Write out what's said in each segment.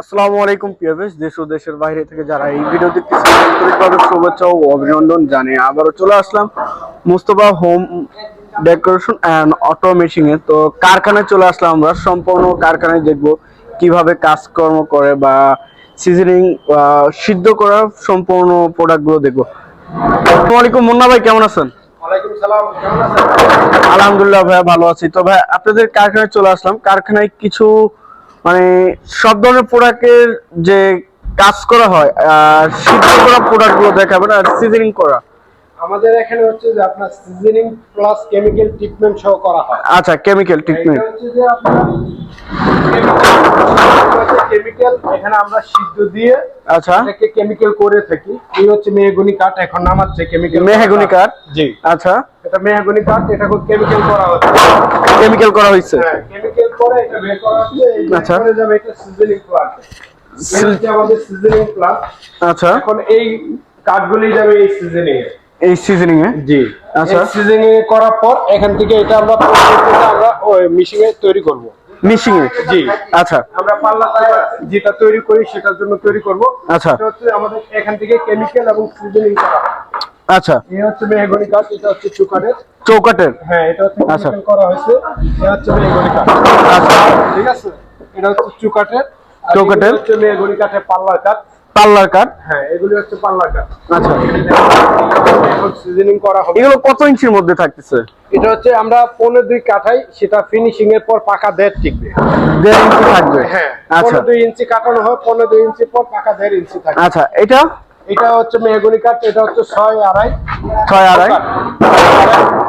আসসালামু আলাইকুম পিয়াবেশ দেশ ও দেশের বাইরে থেকে যারা এই ভিডিও দেখতেছেন আন্তরিকভাবে শুভেচ্ছা ও অভিনন্দন জানিয়ে আবারও চলে আসলাম Mustafa home decoration and auto মেশিনে তো কারখানায় চলে আসলাম আমরা সম্পূর্ণ কারখানায় দেখব কীভাবে কাজকর্ম করে বা সিজনিং সিদ্ধ করা সম্পূর্ণ প্রোডাক্টগুলো দেখব। আসসালামু আলাইকুম মুন্না ভাই কেমন আছেন? ওয়ালাইকুম সালাম কেমন আছেন? আলহামদুলিল্লাহ ভাইয়া ভালো আছি। তো ভাই আপনাদের কারখানায় চলে আসলাম। কারখানায় কিছু মানে সব ধরনের প্রোডাক্টের যে কাজ করা হয় আর সিদ্ধ করা প্রোডাক্টগুলো দেখাবেন আর সিজনিং করা। আমাদের এখানে হচ্ছে যে আপনার সিজনিং প্লাস কেমিক্যাল ট্রিটমেন্ট সহ করা হয়। আচ্ছা কেমিক্যাল ট্রিটমেন্ট হচ্ছে যে আপনার কেমিক্যাল এখানে আমরা সিদ্ধ দিয়ে আচ্ছা। এটাকে কেমিক্যাল করে থাকি। এই হচ্ছে মেহগুনি কাঠ এখন নামাচ্ছে কেমিক্যাল মেহগনি কাঠ? জি। আচ্ছা। এটা মেহগুনি কাঠ এটা কেমিক্যাল করা হচ্ছে। কেমিক্যাল করা হয়েছে। হ্যাঁ কেমিক্যাল এটা বের করা হচ্ছে আচ্ছা। করে যাবে এটা সিজনিং প্লান্ট হচ্ছে আমাদের সিজনিং প্লান্ট আচ্ছা। এখন এই কাঠগুলি যাবে এই সিজনিং এ। এই সিজনিং এ? জি। আচ্ছা। করার পর এখান থেকে এটা আমরা আমরা তৈরি করব। মিশিং এ? জি। আচ্ছা। আমরা পাল্লা যেটা তৈরি করি সেটার জন্য তৈরি করব। আচ্ছা। এটা হচ্ছে আমাদের এখান থেকে কেমিক্যাল এবং সিজনিং করা। আচ্ছা। এই হচ্ছে মেহগনি কাঠ এটা হচ্ছে চুকারের চৌকাটের? হ্যাঁ এটা হচ্ছে আচ্ছা। করা হয়েছে। এটা হচ্ছে মেহগনি কাঠ। আচ্ছা। ঠিক আছে? এটা হচ্ছে চুকাটের। আর হচ্ছে মেহগনি কাঠের পাল্লার কাঠ। পাল্লার কাঠ? হ্যাঁ এগুলি হচ্ছে পাল্লার কাঠ। আচ্ছা। সিজনিং করা হবে। এগুলো কত ইঞ্চির মধ্যে থাকতেছে? এটা হচ্ছে আমরা পনেরো দুই কাঠাই সেটা ফিনিশিং এর পর পাকা দেড় টিকবে। দেড় ইঞ্চি থাকবে? হ্যাঁ আচ্ছা। দুই ইঞ্চি কাটানো হয় পনেরো দুই ইঞ্চি পর পাকা দেড় ইঞ্চি আচ্ছা এটা? এটা হচ্ছে মেহগুনি কাঠ এটা হচ্ছে ছয় আড়াই। ছয় আড়াই।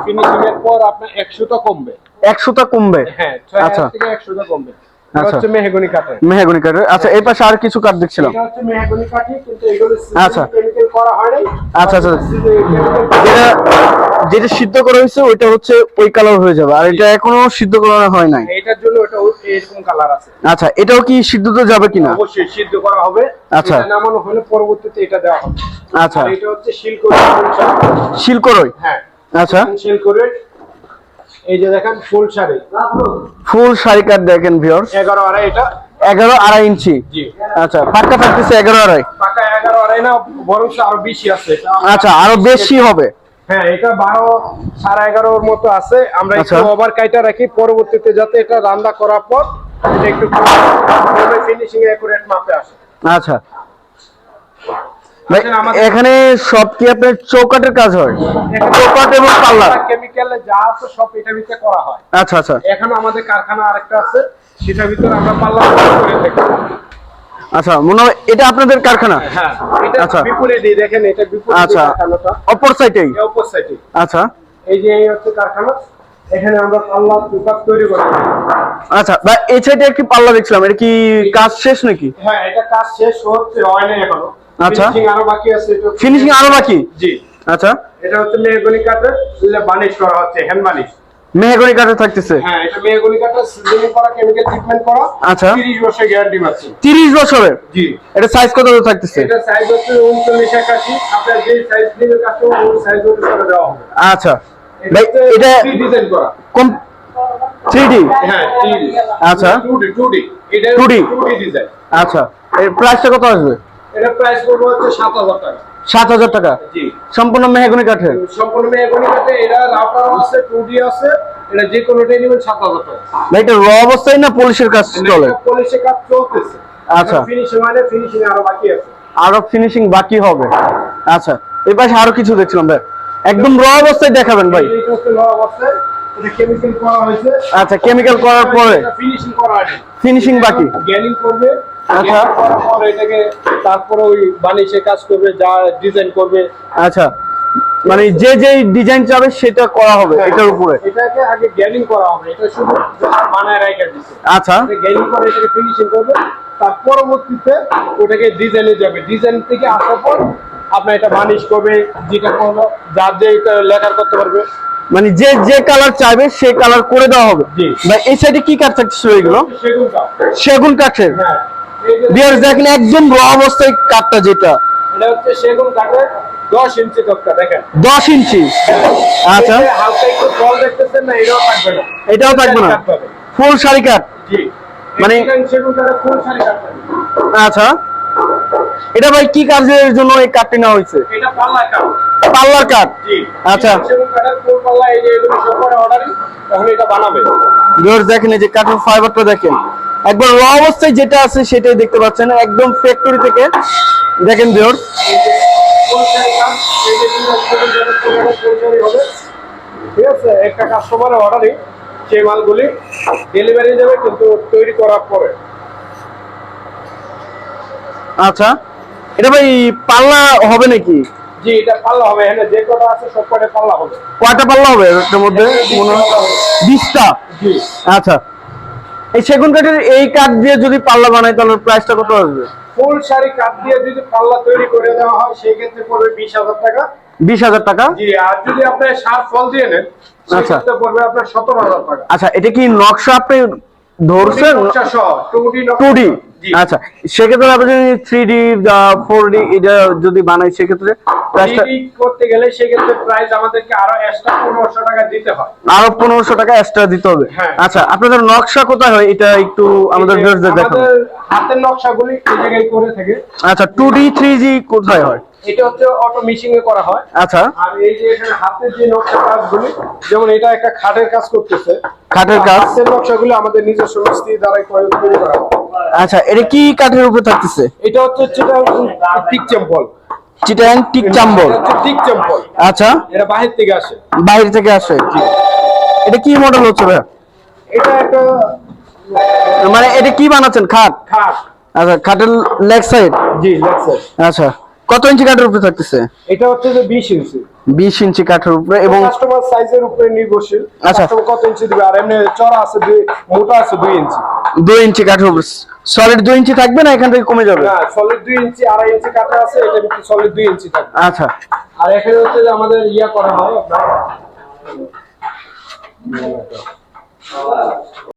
ফিনিশিং এর পর আপনার একশোটা কমবে। একশোটা কমবে? হ্যাঁ ছয় আচ্ছা। থেকে একশোটা কমবে। এটা আচ্ছা। হচ্ছে মেহগনি কাঠের। মেহগনি আচ্ছা এই পাশে আর কিছু কাঠ দেখছিলাম। এটা হচ্ছে মেহগনি কাঠই কিন্তু এগুলো আচ্ছা। করা হয় নাই। আচ্ছা, আচ্ছা। যেটা সিদ্ধ করা হয়েছে ওইটা হচ্ছে ওই কালার হয়ে যাবে। আর এটা এখনও সিদ্ধ করা হয় নাই। এটার জন্য ওটা ওই- এরকম কালার আছে। আচ্ছা এটাও কি সিদ্ধতে যাবে কিনা? অবশ্যই সিদ্ধ করা হবে। আচ্ছা। এটা নামানো হলে পরবর্তীতে এটা দেওয়া হবে। আচ্ছা। এটা হচ্ছে শিলকড়ি শিলকরই হ্যাঁ। আচ্ছা। শিলকড়ি এই যে দেখেন ফুল শাড়ি। ফুল শাড়ি কাঠ দেখেন ভিওর এগারো আড়াই এটা। এগারো আড়াই ইঞ্চি। জি। আচ্ছা পাক্কা থাকতেছে এগারো আড়াই। পাকা এগারো আড়াই না বরং আরও বেশি আছে। আচ্ছা আরও বেশি হবে। হ্যাঁ এটা বারো সাড়ে এগারোর মতো আছে। আমরা একটু আচ্ছা। ওভার কাইটা রাখি পরবর্তীতে যাতে এটা রান্না করার পর এটা একটু ফিনিশিং একুরেট মাপে আসে। আচ্ছা। আচ্ছা, এখানে সব কি আপনার চৌকাটের কাজ হয়? চৌকাট এবং পাল্লার কেমিক্যালে যা আছে সব এটার ভিতরে করা হয়। আচ্ছা আচ্ছা। এখন আমাদের কারখানা আরেকটা আছে সেটার ভিতরে আমরা পাল্লা করে থাকি। আচ্ছা মনে হয় এটা আপনাদের কারখানা? হ্যাঁ এটা আচ্ছা। বিপরীতে দেখেন এটা বিপরীতে আচ্ছা অপর সাইডেই অপর সাইডে আচ্ছা। এই যে এই হচ্ছে কারখানা। এখানে আমরা পাল্লা টুকাপ তৈরি করি। আচ্ছা ভাই এই সাইডে একটি পাল্লা দেখছিলাম এটা কি কাজ শেষ নাকি? হ্যাঁ এটা কাজ শেষ হচ্ছে হয় নাই এখনও। আচ্ছা। ফিনিশিং আরও বাকি আছে এটা ফিনিশিং আরও বাকি? জি। আচ্ছা। এটা হচ্ছে মেহগনি কাঠের বানিশ করা হচ্ছে হ্যান্ড বানিশ। মেহগনি কাঠে থাকতেছে। হ্যাঁ এটা মেহগনি কাঠের সিজনিং করা কেমিক্যাল ট্রিটমেন্ট করা আচ্ছা। 30 বছর গ্যারান্টি পাচ্ছি। তিরিশ বছরের জি। এটা সাইজ কত থাকতেছে? এটা সাইজ হচ্ছে 39 81 আপনার যে সাইজ কাস্টমার ওই সাইজ অনুসারে দেওয়া হবে। আচ্ছা। ভাই এটা ডিজাইন করা। থ্রি ডি হ্যাঁ 3D আচ্ছা। 2D 2D এটা 2D 2D ডিজাইন আচ্ছা। এর প্রাইসটা কত আসবে? এটা প্রাইস পড়বে হচ্ছে 7000 টাকা। সাত হাজার টাকা। জি। সম্পূর্ণ মেহগনি কাঠের সম্পূর্ণ মেহগনি কাঠে এটা রাউটার আছে 2D আছে এটা যে কোনোটাই নেবেন 7000 টাকা ভাই এটা র অবস্থায় না পলিশের কাজ চলে? পলিশে কাজ চলতেছে। আচ্ছা। ফিনিশিং মানে ফিনিশিং আরও বাকি আছে। আরও ফিনিশিং বাকি হবে। আচ্ছা এই পাশে আরও কিছু দেখছিলাম ভাই। একদম র অবস্থায় দেখাবেন ভাই। এটা হচ্ছে লো অবস্থায় এটা কেমিক্যাল করা হয়েছে। আচ্ছা কেমিক্যাল করার পরে। ফিনিশিং করা হয়নি। ফিনিশিং বাকি। গ্যালিং করবে। আচ্ছা। করার পর এটাকে তারপরে ওই বানিশে কাজ করবে যা ডিজাইন করবে। আচ্ছা। মানে যে যে ডিজাইন চাবে সেটা করা হবে এটার উপরে। এটাকে আগে গ্যালিং করা হবে। এটা শুধু বানায় রাখা দিচ্ছে আচ্ছা। গ্যালিং করে এটাকে ফিনিশিং করবে। তার পরবর্তীতে ওটাকে ডিজাইনে যাবে। ডিজাইন থেকে আসার পর আপনার এটা বানিশ করবে যেটা করল যার যে লেখার করতে পারবে। মানে যে যে কালার চাইবে সে কালার করে দেওয়া হবে। এই সাইডে কি কাঠ থাকছে এগুলো? সেগুন কাঠ। সেগুন কাঠের। হ্যাঁ। বিয়ার দেখেন একদম র অবস্থায় কাঠটা যেটা। এটা হচ্ছে সেগুন কাঠের দশ ইঞ্চি তক্তা দেখেন। দশ ইঞ্চি। আচ্ছা। হালকা একটু জল দেখতেছেন না এটাও থাকবে না। এটাও থাকবে না? ফুল শাড়ি কাঠ? জি। মানে- সেগুন কাঠের ফুল শাড়ি কাটবে আচ্ছা। এটা ভাই কি কাজের জন্য এই কাঠটি নেওয়া হয়েছে? এটা পাল্লা কাঠ। পাল্লার কাঠ? জি। আচ্ছা। সেগুন কাঠের ফুল পাল্লা এই যে এগুলো সব করে অর্ডারই এটা বানাবে। ভিউয়ার্স দেখেন এই যে কাঠের ফাইবারটা দেখেন। একবার র অবস্থায় যেটা আছে সেটাই দেখতে পাচ্ছেন একদম ফ্যাক্টরি থেকে। দেখেন হবে ঠিক আছে একটা কাস্টমারের অর্ডারই সেই মালগুলি ডেলিভারি যাবে কিন্তু তৈরি করার পরে। আচ্ছা এটা ভাই পাল্লা হবে নাকি? জি এটা পাল্লা হবে এখানে যে কটা আছে সব কটা পাল্লা হবে। কয়টা পাল্লা হবে মধ্যে? মনে হয় জি। আচ্ছা এই সেগুন কাঠের এই কাঠ দিয়ে যদি পাল্লা বানাই তাহলে প্রাইসটা কত আসবে? ফুল শাড়ি কাঠ দিয়ে যদি পাল্লা তৈরি করে দেওয়া হয় সেই ক্ষেত্রে পড়বে বিশ হাজার টাকা। বিশ হাজার টাকা? জি আর যদি আপনি সার ফল দিয়ে নেন আচ্ছা। সেক্ষেত্রে পড়বে আপনার সতেরো হাজার টাকা। আচ্ছা এটা কি নকশা আপনি ধরছেন? নকশা সহ, 2D টু ডি। আচ্ছা সেক্ষেত্রে আপনি যদি থ্রি ডি ফোর ডি এটা যদি বানাই সেক্ষেত্রে প্রাইসটা 3D করতে গেলে সেক্ষেত্রে প্রাইস আমাদেরকে আরও এক্সট্রা পনেরোশো টাকা দিতে হয়। আরও পনেরোশো টাকা এক্সট্রা দিতে হবে। হ্যাঁ। আচ্ছা আপনাদের নকশা কোথায় হয়? এটা একটু আমাদের হাতের নকশাগুলি এই জায়গায় করে থাকে। আচ্ছা টু ডি থ্রি জি কোথায় হয়? এটা হচ্ছে অটো মেশিং এ করা হয়। আচ্ছা। আর এই যে এখানে হাতের যে নকশা কাজগুলি যেমন এটা একটা খাটের কাজ করতেছে। খাটের কাজ? হাতের নকশাগুলি আমাদের নিজস্ব মিস্ত্রি দ্বারাই করে তৈরি করা আচ্ছা এটা কি কাঠের উপরে থাকতেছে? এটা হচ্ছে যেটা টিক চ্যাম্পল চিটাং টিক টিক চ্যাম্পল আচ্ছা। এটা বাহির থেকে আসে। বাইরে থেকে আসে এটা কি মডেল হচ্ছে ভাই এটা একটা মানে এটা কি বানাচ্ছেন খাট? খাট। আচ্ছা খাটের লেগ সাইড জি লেক্সার আচ্ছা। কত ইঞ্চি কাঠের উপরে থাকতেছে? এটা হচ্ছে যে বিশ ইঞ্চি। বিশ ইঞ্চি কাঠের উপরে এবং কাস্টমার সাইজের উপরে নির্ভরশীল। আচ্ছা। কত ইঞ্চি দিবে? আর এমনি চড়া আছে দুই মোটা আছে দুই ইঞ্চি। দুই ইঞ্চি কাঠের উপরে। সলিড দুই ইঞ্চি থাকবে না এখান থেকে কমে যাবে? না সলিড দুই ইঞ্চি আড়াই ইঞ্চি কাটা আছে এটা কিন্তু সলিড দুই ইঞ্চি থাকবে। আচ্ছা। আর এখানে হচ্ছে যে আমাদের ইয়া করা হয় আপনার।